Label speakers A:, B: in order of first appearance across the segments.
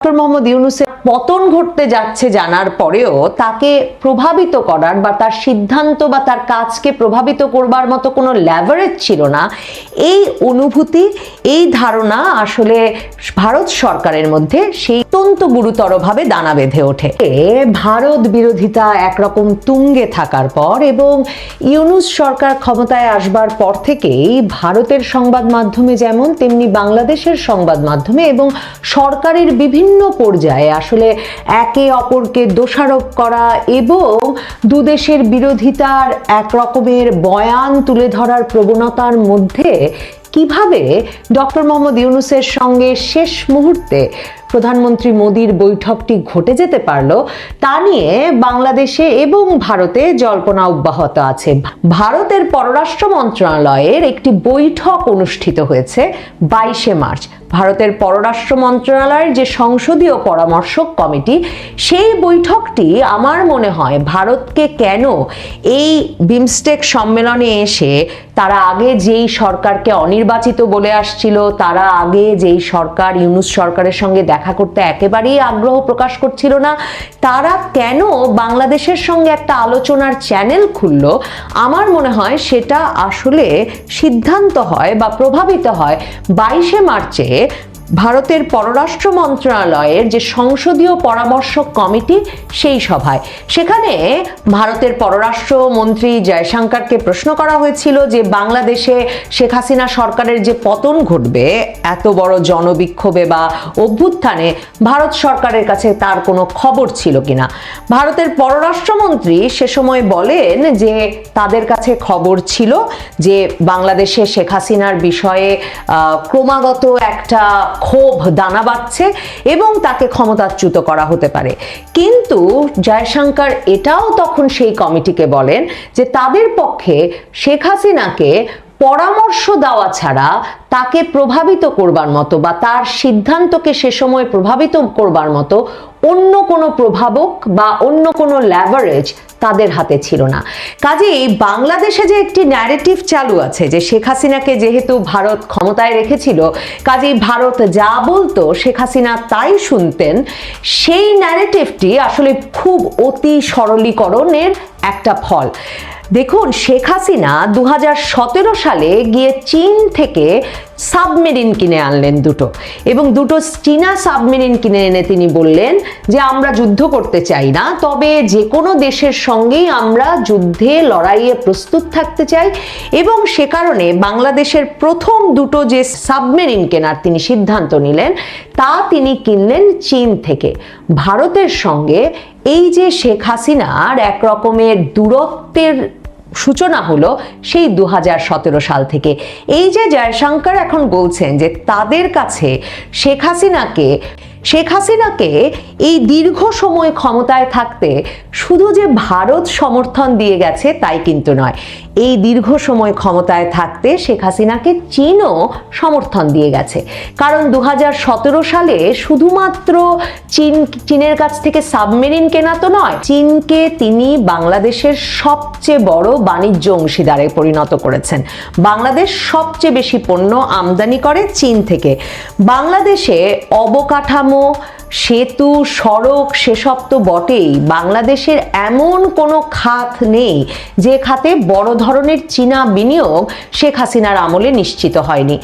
A: Doctor Mohammad ইউনুসের পতন ঘটতে যাচ্ছে জানার পরেও তাকে প্রভাবিত করার বা তার সিদ্ধান্ত বা তার কাজকে প্রভাবিত করবার মতো কোনো ল্যাভারেজ ছিল না। এই অনুভূতি, এই ধারণা আসলে ভারত সরকারের মধ্যে সেই অত্যন্ত গুরুতরভাবে দানা বেঁধে ওঠে। ভারত বিরোধিতা একরকম তুঙ্গে থাকার পর এবং ইউনুস সরকার ক্ষমতায় আসবার পর থেকেই ভারতের সংবাদ মাধ্যমে যেমন, তেমনি বাংলাদেশের সংবাদ মাধ্যমে এবং সরকারের বিভিন্ন পর্যায়ে আসলে একে অপরকে দোষারোপ করা এবং দুদেশের বিরোধিতার এক রকমের বয়ান তুলে ধরার প্রবণতার মধ্যে কীভাবে ডক্টর মোহাম্মদ ইউনুসের সঙ্গে শেষ মুহূর্তে প্রধানমন্ত্রী মোদীর বৈঠকটি ঘটে যেতে পারল, তা নিয়ে বাংলাদেশে এবং ভারতে জল্পনা অব্যাহত আছে। ভারতের পররাষ্ট্র মন্ত্রণালয়ের একটি বৈঠক অনুষ্ঠিত হয়েছে বাইশে মার্চ। ভারতের পররাষ্ট্র মন্ত্রণালয়ের যে সংসদীয় পরামর্শক কমিটি, সেই বৈঠকটি আমার মনে হয় ভারতকে কেন এই বিমস্টেক সম্মেলনে এসে তারা আগে যেই সরকারকে অনির্বাচিত বলে আসছিল, তারা আগে যেই সরকার, ইউনুস সরকারের সঙ্গে দেখা করতে একেবারেই আগ্রহ প্রকাশ করছিল না, তারা কেন বাংলাদেশের সঙ্গে একটা আলোচনার চ্যানেল খুলল? আমার মনে হয় সেটা আসলে সিদ্ধান্ত হয় বা প্রভাবিত হয় বাইশে মার্চে okay ভারতের পররাষ্ট্র মন্ত্রণালয়ের যে সংসদীয় পরামর্শক কমিটি, সেই সভায়। সেখানে ভারতের পররাষ্ট্র মন্ত্রী জয়শঙ্করকে প্রশ্ন করা হয়েছিল যে বাংলাদেশে শেখ হাসিনা সরকারের যে পতন ঘটবে, এত বড় জনবিক্ষোভে বা অভ্যুত্থানে ভারত সরকারের কাছে তার কোনো খবর ছিল কিনা? ভারতের পররাষ্ট্রমন্ত্রী সে সময় বলেন যে তাদের কাছে খবর ছিল যে বাংলাদেশে শেখ হাসিনার বিষয়ে ক্রমাগত একটা ক্ষোভ দানা বাঁধছে এবং তাকে ক্ষমতাচ্যুত করা হতে পারে। কিন্তু জয়শঙ্কর এটাও তখন সেই কমিটিকে বলেন যে তাদের পক্ষে শেখ হাসিনাকে পরামর্শ দেওয়া ছাড়া তাকে প্রভাবিত করবার মতো বা তার সিদ্ধান্তকে সে সময় প্রভাবিত করবার মতো অন্য কোনো প্রভাবক বা অন্য কোনো ল্যাভারেজ তাদের হাতে ছিল না। কাজেই বাংলাদেশে যে একটি ন্যারেটিভ চালু আছে যে শেখ হাসিনাকে যেহেতু ভারত ক্ষমতায় রেখেছিল, কাজেই ভারত যা বলতো শেখ হাসিনা তাই শুনতেন, সেই ন্যারেটিভটি আসলে খুব অতি সরলীকরণের একটা ফল। দেখুন, শেখ হাসিনা দু হাজার সতেরো সালে গিয়ে চীন থেকে সাবমেরিন কিনে আনলেন দুটো। এবং দুটো চীনা সাবমেরিন কিনে এনে তিনি বললেন যে, আমরা যুদ্ধ করতে চাই না, তবে যে কোনো দেশের সঙ্গেই আমরা যুদ্ধে, লড়াইয়ে প্রস্তুত থাকতে চাই। এবং সে কারণে বাংলাদেশের প্রথম দুটো যে সাবমেরিন কেনার তিনি সিদ্ধান্ত নিলেন, তা তিনি কিনলেন চীন থেকে। ভারতের সঙ্গে এই যে শেখ হাসিনার এক রকমের দূরত্বের সূচনা হলো সেই দু হাজার সতেরো সাল থেকে। এই যে জয়শঙ্কর এখন বলছেন যে তাদের কাছে শেখ হাসিনাকে শেখ হাসিনাকে এই দীর্ঘ সময় ক্ষমতায় থাকতে শুধু যে ভারত সমর্থন দিয়ে গেছে তাই কিন্তু নয় এই দীর্ঘ সময় ক্ষমতায় থাকতে শেখ হাসিনাকে চীনও সমর্থন দিয়ে গেছে। কারণ দু হাজার সতেরো সালে শুধুমাত্র চীন, চীনের কাছ থেকে সাবমেরিন কেনা তো নয়, চীনকে তিনি বাংলাদেশের সবচেয়ে বড় বাণিজ্য অংশীদারে পরিণত করেছেন। বাংলাদেশ সবচেয়ে বেশি পণ্য আমদানি করে চীন থেকে। বাংলাদেশে অবকাঠামো সেতু, সড়ক সেসব তো বটেই। বাংলাদেশের এমন কোনো খাত নেই যে খাতে বড় ধরনের চীনা বিনিয়োগ শেখ হাসিনার আমলে নিশ্চিত হয়নি।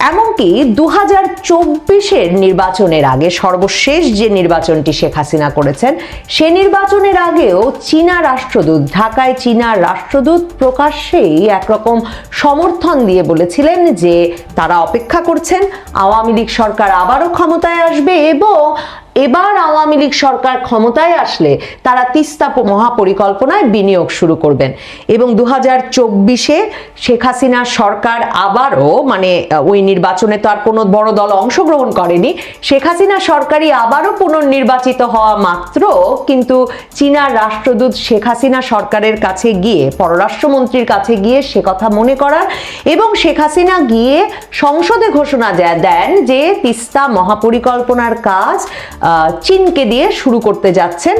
A: এমনকি দু হাজার চব্বিশের নির্বাচনের আগে, সর্বশেষ যে নির্বাচনটি শেখ হাসিনা করেছেন, সে নির্বাচনের আগেও চীনা রাষ্ট্রদূত, ঢাকায় চীনা রাষ্ট্রদূত প্রকাশ্যেই একরকম সমর্থন দিয়ে বলেছিলেন যে তারা অপেক্ষা করছেন, আওয়ামী লীগ সরকার আবারও ক্ষমতায় আসবে এবং এবার আওয়ামী লীগ সরকার ক্ষমতায় আসলে তারা তিস্তা মহাপরিকল্পনায় বিনিয়োগ শুরু করবেন। এবং দু হাজার চব্বিশে শেখ হাসিনা সরকার আবারও মানে ওই নির্বাচনে তো আর কোনো বড় দল অংশগ্রহণ করেনি। শেখ হাসিনা সরকারই আবারও পুনর্নির্বাচিত হওয়া মাত্র, কিন্তু চীনা রাষ্ট্রদূত শেখ হাসিনা সরকারের কাছে গিয়ে, পররাষ্ট্রমন্ত্রীর কাছে গিয়ে সে কথা মনে করার এবং শেখ হাসিনা গিয়ে সংসদে ঘোষণা দেন যে তিস্তা মহাপরিকল্পনার কাজ চীনকে দিয়ে শুরু করতে যাচ্ছেন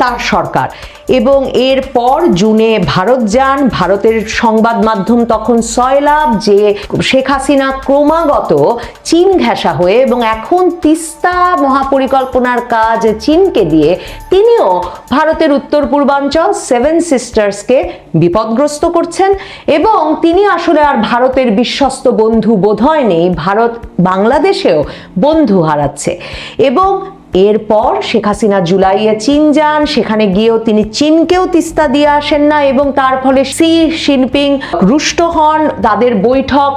A: তার সরকার। এবং এরপর জুনে ভারত যান, ভারতের সংবাদ মাধ্যম তখন সয়লাভ যে শেখ হাসিনা ক্রমাগত চীন ঘেঁষা হয়ে এবং এখন তিস্তা মহাপরিকল্পনার কাজ চীনকে দিয়ে তিনিও ভারতের উত্তর পূর্বাঞ্চল সেভেন সিস্টার্সকে বিপদগ্রস্ত করছেন এবং তিনি আসলে আর ভারতের বিশ্বস্ত বন্ধু বোধহয় নেই, ভারত বাংলাদেশেও বন্ধু হারাচ্ছে। এবং এরপর শেখ হাসিনা জুলাইয়ে চীন যান। সেখানে গিয়েও তিনি চীনকেও তিস্তা দিয়ে আসেন না এবং তার ফলে সি শিনপিং রুষ্ট হন। তাদের বৈঠক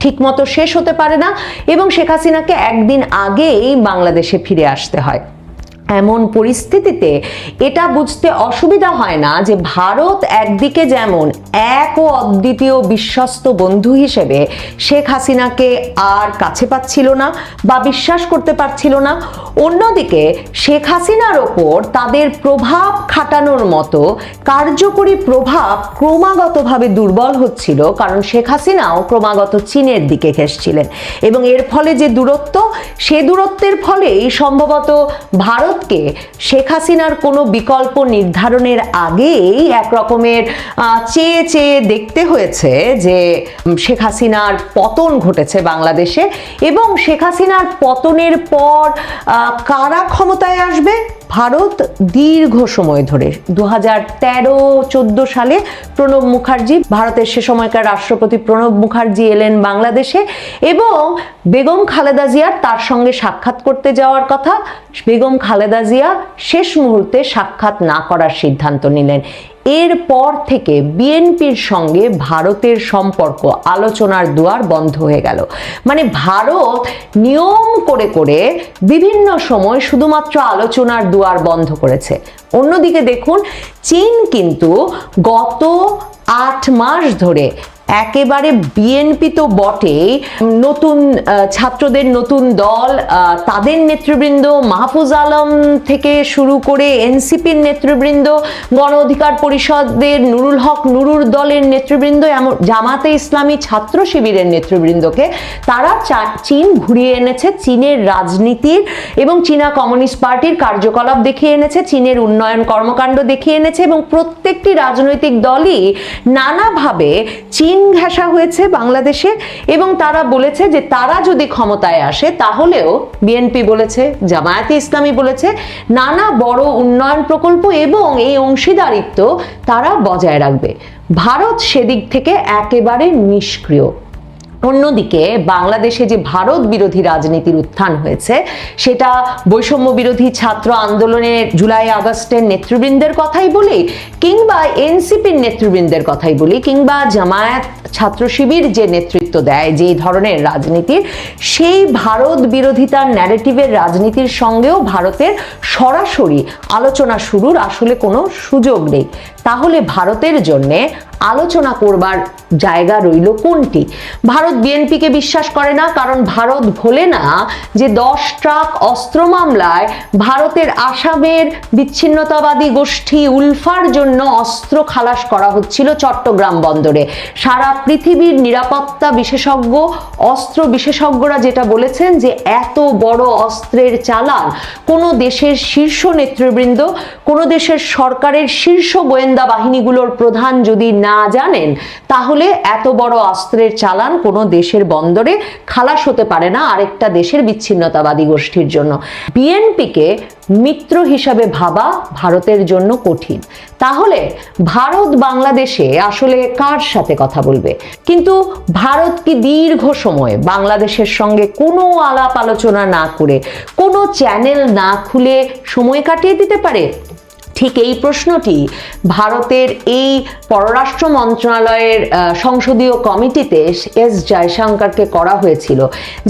A: ঠিকমতো শেষ হতে পারে না এবং শেখ হাসিনাকে একদিন আগেই বাংলাদেশে ফিরে আসতে হয়। এমন পরিস্থিতিতে এটা বুঝতে অসুবিধা হয় না যে ভারত একদিকে যেমন এক ও অদ্বিতীয় বিশ্বস্ত বন্ধু হিসেবে শেখ হাসিনাকে আর কাছে পাচ্ছিল না বা বিশ্বাস করতে পারছিল না, অন্যদিকে শেখ হাসিনার ওপর তাদের প্রভাব খাটানোর মতো কার্যকরী প্রভাব ক্রমাগতভাবে দুর্বল হচ্ছিল, কারণ শেখ হাসিনাও ক্রমাগত চীনের দিকে ঘেসছিলেন এবং এর ফলে যে দূরত্ব, সে দূরত্বের ফলেই সম্ভবত ভারতকে শেখ হাসিনার কোনো বিকল্প নির্ধারণের আগেই এক রকমের চেয়ে চেয়ে দেখতে হয়েছে যে শেখ হাসিনার পতন ঘটেছে বাংলাদেশে এবং শেখ হাসিনার পতনের পর কারা ক্ষমতায় আসবে? ভারত দীর্ঘ সময় ধরে দু হাজার তেরো, চোদ্দ সালে প্রণব মুখার্জি, ভারতের সে সময়কার রাষ্ট্রপতি প্রণব মুখার্জি এলেন বাংলাদেশে এবং বেগম খালেদা জিয়ার তার সঙ্গে সাক্ষাৎ করতে যাওয়ার কথা। বেগম খালেদা জিয়া শেষ মুহূর্তে সাক্ষাৎ না করার সিদ্ধান্ত নিলেন। এরপর থেকে বিএনপির সঙ্গে ভারতের সম্পর্ক আলোচনার দুয়ার বন্ধ হয়ে গেল। মানে ভারত নিয়ম করে করে বিভিন্ন সময় শুধুমাত্র আলোচনার দুয়ার বন্ধ করেছে। অন্যদিকে দেখুন, চীন কিন্তু গত আট মাস ধরে একেবারে বিএনপি তো বটেই। নতুন ছাত্রদের নতুন দল তাদের নেতৃবৃন্দ, মাহফুজ আলম থেকে শুরু করে এনসিপির নেতৃবৃন্দ, গণ অধিকার পরিষদের, নুরুল হক নুরুর দলের নেতৃবৃন্দ, এমন জামাতে ইসলামী ছাত্র শিবিরের নেতৃবৃন্দকে, তারা চীন ঘুরিয়ে এনেছে, চীনের রাজনীতির এবং চীনা কমিউনিস্ট পার্টির কার্যকলাপ দেখিয়ে এনেছে, চীনের উন্নয়ন কর্মকাণ্ড দেখিয়ে এনেছে এবং প্রত্যেকটি রাজনৈতিক দলই নানাভাবে চীন ঘেঁষা হয়েছে বাংলাদেশে এবং তারা বলেছে যে তারা যদি ক্ষমতায় আসে, তাহলেও বিএনপি বলেছে, জামায়াতে ইসলামী বলেছে, নানা বড় উন্নয়ন প্রকল্প এবং এই অংশীদারিত্ব তারা বজায় রাখবে। ভারত সেদিক থেকে একেবারে নিষ্ক্রিয়। অন্যদিকে বাংলাদেশে যে ভারত বিরোধী রাজনীতির উত্থান হয়েছে, সেটা বৈষম্য বিরোধী ছাত্র আন্দোলনের জুলাই আগস্টের নেতৃবৃন্দের কথাই বলি কিংবা এনসিপির নেতৃবৃন্দের কথাই বলি কিংবা জামায়াত ছাত্র শিবির যে নেতৃত্ব দেয়, যে ধরনের রাজনীতির সেই ভারত বিরোধিতার ন্যারেটিভের রাজনীতির সঙ্গেও ভারতের সরাসরি আলোচনা শুরুর আসলে কোনো সুযোগ নেই। তাহলে ভারতের জন্যে আলোচনা করবার জায়গা রইল কোনটি? ভারত বিএনপিকে বিশ্বাস করে না, কারণ ভারত ভোলে না যে দশ ট্রাক অস্ত্র মামলায় ভারতের আসামের বিচ্ছিন্নতাবাদী গোষ্ঠী উলফার জন্য অস্ত্র খালাস করা হচ্ছিল চট্টগ্রাম বন্দরে। সারা পৃথিবীর নিরাপত্তা বিশেষজ্ঞ, অস্ত্র বিশেষজ্ঞরা যেটা বলেছেন যে এত বড় অস্ত্রের চালান কোনো দেশের শীর্ষ নেতৃবৃন্দ, কোনো দেশের সরকারের শীর্ষ গোয়েন্দা বাহিনীগুলোর প্রধান যদি না জানেন, তাহলে এত বড় অস্ত্রের চালান কোনো দেশের বন্দরে খালাস হতে পারে না আরেকটা দেশের বিচ্ছিন্নতাবাদী গোষ্ঠীর জন্য। বিএনপিকে মিত্র হিসাবে ভাবা ভারতের জন্য কঠিন। তাহলে ভারত বাংলাদেশে আসলে কার সাথে কথা বলবে? কিন্তু ভারত কি দীর্ঘ সময় বাংলাদেশের সঙ্গে কোনো আলাপ আলোচনা না করে, কোনো চ্যানেল না খুলে সময় কাটিয়ে দিতে পারে? ঠিক এই প্রশ্নটি ভারতের এই পররাষ্ট্র মন্ত্রণালয়ের সংসদীয় কমিটিতে এস জয়শঙ্করকে করা হয়েছিল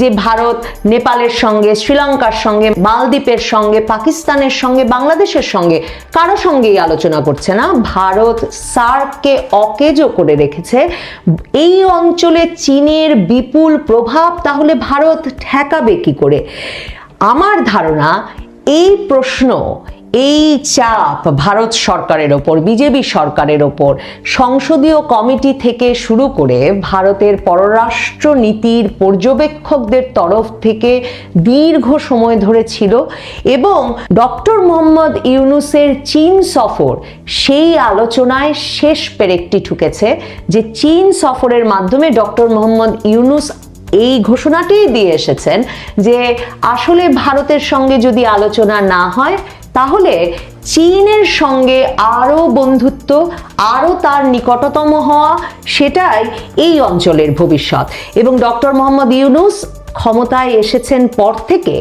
A: যে ভারত নেপালের সঙ্গে, শ্রীলঙ্কার সঙ্গে, মালদ্বীপের সঙ্গে, পাকিস্তানের সঙ্গে, বাংলাদেশের সঙ্গে কারও সঙ্গেই আলোচনা করছে না। ভারত সার্ককে অকেজো করে রেখেছে। এই অঞ্চলে চীনের বিপুল প্রভাব, তাহলে ভারত ঠেকাবে কি করে? আমার ধারণা এই প্রশ্ন এই চাপ ভারত সরকারের ওপর, বিজেপি সরকারের ওপর, সংসদীয় কমিটি থেকে শুরু করে ভারতের পররাষ্ট্র নীতির পর্যবেক্ষকদের তরফ থেকে দীর্ঘ সময় ধরে ছিল এবং ডক্টর মোহাম্মদ ইউনুসের চীন সফর সেই আলোচনায় শেষ পেরেকটি ঠুকেছে যে চীন সফরের মাধ্যমে ডক্টর মোহাম্মদ ইউনুস এই ঘোষণাটিই দিয়ে এসেছেন যে আসলে ভারতের সঙ্গে যদি আলোচনা না হয় তাহলে চীনের সঙ্গে আরও বন্ধুত্ব, আরও তার নিকটতম হওয়া, সেটাই এই অঞ্চলের ভবিষ্যৎ। এবং ডক্টর মোহাম্মদ ইউনুস ক্ষমতায় এসেছেন পর থেকে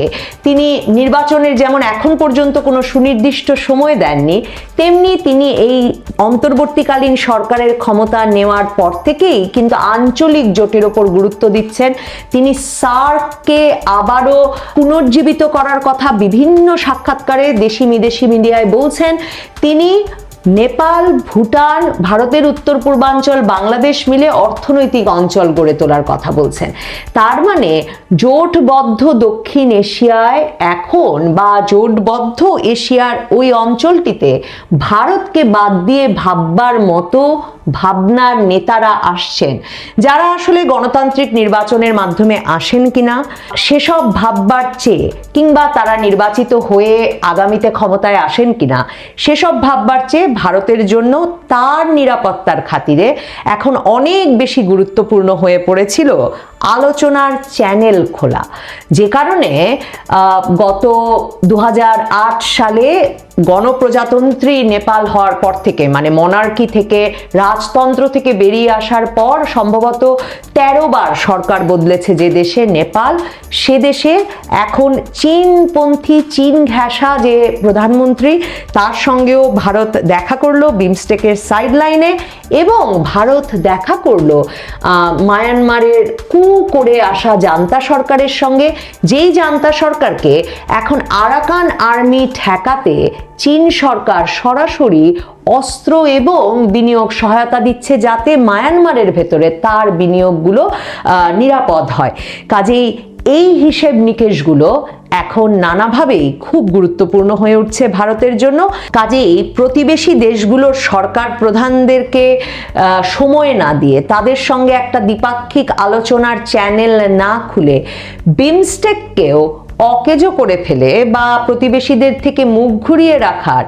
A: তিনি নির্বাচনের যেমন এখন পর্যন্ত কোনো সুনির্দিষ্ট সময় দেননি, তেমনি তিনি এই অন্তর্বর্তীকালীন সরকারের ক্ষমতা নেওয়ার পর থেকেই কিন্তু আঞ্চলিক জোটের ওপর গুরুত্ব দিচ্ছেন। তিনি সার্ককে আবারও পুনর্জীবিত করার কথা বিভিন্ন সাক্ষাৎকারে দেশি বিদেশি মিডিয়ায় বলছেন। তিনি নেপাল, ভুটান, ভারতের উত্তর পূর্বাঞ্চল, বাংলাদেশ মিলে অর্থনৈতিক অঞ্চল গড়ে তোলার কথা বলছেন। তার মানে জোটবদ্ধ দক্ষিণ এশিয়ায় এখন বা জোটবদ্ধ এশিয়ার ওই অঞ্চলটিতে ভারতকে বাদ দিয়ে ভাববার মতো ভাবনার নেতারা আসছেন। যারা আসলে গণতান্ত্রিক নির্বাচনের মাধ্যমে আসেন কিনা, সেসব ভাববার চেয়ে কিংবা তারা নির্বাচিত হয়ে আগামীতে ক্ষমতায় আসেন কিনা, সেসব ভাববার চেয়ে ভারতের জন্য তার নিরাপত্তার খাতিরে এখন অনেক বেশি গুরুত্বপূর্ণ হয়ে পড়েছিল আলোচনার চ্যানেল খোলা। যে কারণে গত দু হাজার আট সালে গণপ্রজাতন্ত্রী নেপাল হওয়ার পর থেকে মানে মনার্কি থেকে, রাজতন্ত্র থেকে বেরিয়ে আসার পর সম্ভবত তেরো বার সরকার বদলেছে যে দেশে নেপাল, সে দেশে এখন চীনপন্থী, চীন ঘেঁষা যে প্রধানমন্ত্রী, তার সঙ্গেও ভারত দেখা করল বিমস্টেকের সাইড লাইনে এবং ভারত দেখা করল মায়ানমারের কু করে আসা জান্তা সরকারের সঙ্গে, যেই জান্তা সরকারকে এখন আরাকান আর্মি ঠেকাতে চীন সরকার সরাসরি অস্ত্র এবং বিনিয়োগ সহায়তা দিচ্ছে যাতে মায়ানমারের ভেতরে তার বিনিয়োগগুলো নিরাপদ হয়। কাজেই এই হিসেব নিকেশগুলো এখন নানাভাবেই খুব গুরুত্বপূর্ণ হয়ে উঠছে ভারতের জন্য। কাজেই প্রতিবেশী দেশগুলোর সরকার প্রধানদেরকে সময় না দিয়ে তাদের সঙ্গে একটা দ্বিপাক্ষিক আলোচনার চ্যানেল না খুলে বিমস্টেককেও অকেজো করে ফেলে বা প্রতিবেশীদের থেকে মুখ ঘুরিয়ে রাখার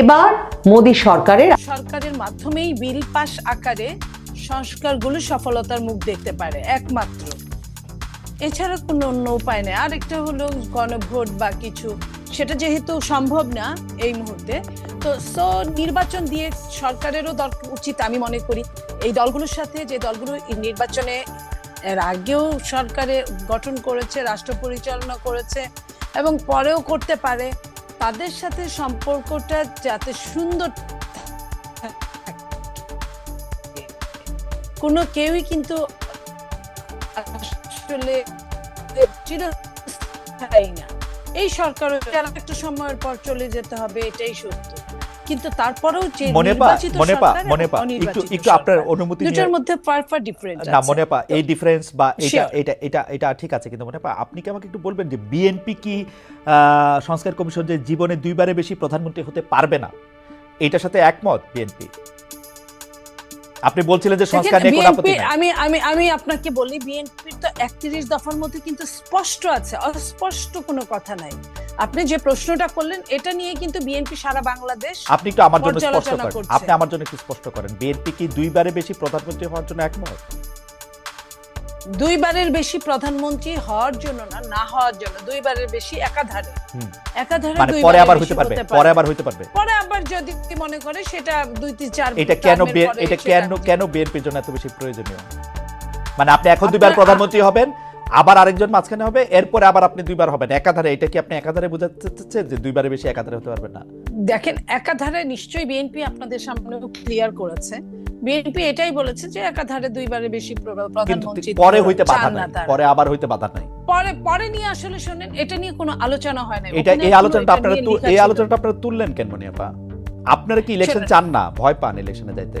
A: এবার মোদী সরকারের
B: সরকারের মাধ্যমেই বিল পাস আকারে সংস্কারগুলো সফলতার মুখ দেখতে পারে, একমাত্র। এছাড়া কোনো অন্য উপায় নেই। আরেকটা হলো গণভোট বা কিছু। সেটা যেহেতু সম্ভব না এই মুহূর্তে। তো সো নির্বাচন দিয়ে সরকারেরও দরকার উচিত আমি মনে করি। এই দলগুলোর সাথে যে দলগুলো নির্বাচনে এর আগেও সরকারে গঠন করেছে, রাষ্ট্র পরিচালনা করেছে এবং পরেও করতে পারে, তাদের সাথে সম্পর্কটা যাতে সুন্দর কোনো কেউই কিন্তু আসলে চিরস্থায়ী না। এই সরকার একটা সময়ের পর চলে যেতে হবে এটাই সত্য। কিন্তু তারপরেও যে নির্বাচিত সরকার
C: একটু একটু আপনার অনুমতি
B: দুটার মধ্যে ফার ফার ডিফারেন্ট
C: না মনে পা এই ডিফারেন্স বা এটা এটা এটা এটা ঠিক আছে কিন্তু মনে পা আপনি কি আমাকে একটু বলবেন যে বিএনপি কি আহ, সংস্কার কমিশন যে জীবনে দুইবারে বেশি প্রধানমন্ত্রী হতে পারবে না? এটার সাথে একমত বিএনপি আপনি বলছিলেন যে সংস্কার নিয়ে কোনো আপত্তি নেই।
B: আমি আমি আমি আপনাকে বলি বিএনপি তো একত্রিশ দফার মধ্যে কিন্তু স্পষ্ট আছে অস্পষ্ট কোনো কথা নাই। আপনি যে প্রশ্নটা করলেন এটা নিয়ে কিন্তু বিএনপি সারা বাংলাদেশ
C: আপনি একটু আমার জন্য স্পষ্ট করেন। আপনি আমার জন্য একটু স্পষ্ট করেন। বিএনপি কি দুইবারে বেশি প্রধানমন্ত্রী হওয়ার জন্য একমত?
B: দুইবারের বেশি প্রধানমন্ত্রী হওয়ার জন্য না না হওয়ার জন্য দুইবারের বেশি একাধারে। একাধারে
C: মানে পরে আবার হইতে পারবে পরে। আবার হইতে পারবে।
B: পরে আবার যদি মনে করে সেটা দুই তিন চার
C: এটা কেন এটা কেন কেন বিএনপির জন্য এত বেশি প্রয়োজনীয়? মানে আপনি এখন দুইবার প্রধানমন্ত্রী হবেন আবার আরেকজন মাঝখানে হবে এরপরে আবার আপনি দুইবার হবেন। একাধারে এটা কি আপনি একাধারে বোঝাতে চাচ্ছেন যে দুইবারে বেশি একাধারে হতে পারবেন না?
B: দেখেন একাধারে নিশ্চয়ই বিএনপি আপনাদের সামনে ক্লিয়ার করেছে। বিএনপি এটাই বলেছে যে একাধারে দুইবারের বেশি প্রধানমন্ত্রী
C: পরে হইতে বাধা নাই। পরে আবার হইতে বাধা নাই।
B: পরে পরে নিয়ে আসলে শুনেন এটা নিয়ে কোনো আলোচনা হয় না
C: এটা এই আলোচনাটা আপনারা এই। আলোচনাটা আপনারা তুললেন কেন মনিয়াপা? আপনারা কি ইলেকশন চান না? ভয় পান ইলেকশনে যাইতে?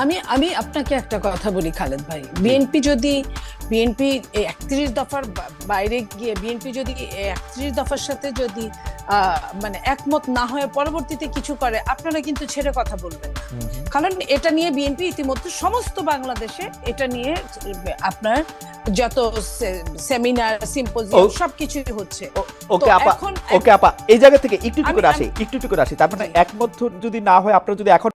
B: আমি আমি আপনাকে একটা কথা বলি খালেদ ভাই। বিএনপি যদি বিএনপি একত্রিশ দফার বাইরে গিয়ে বিএনপি যদি একত্রিশ দফার সাথে যদি মানে একমত না হয়ে পরবর্তীতে কিছু করে আপনারা কিন্তু ছেড়ে কথা বলবেন কারণ এটা নিয়ে বিএনপি ইতিমধ্যে সমস্ত বাংলাদেশে এটা নিয়ে আপনার যত সেমিনার সিম্পোজিয়াম সবকিছুই হচ্ছে।
C: ওকে আপা ওকে আপা এই জায়গা থেকে একটু একটু করে আসি একটু একটু করে আসি। তার মানে একমত যদি না হয় আপনারা যদি এখন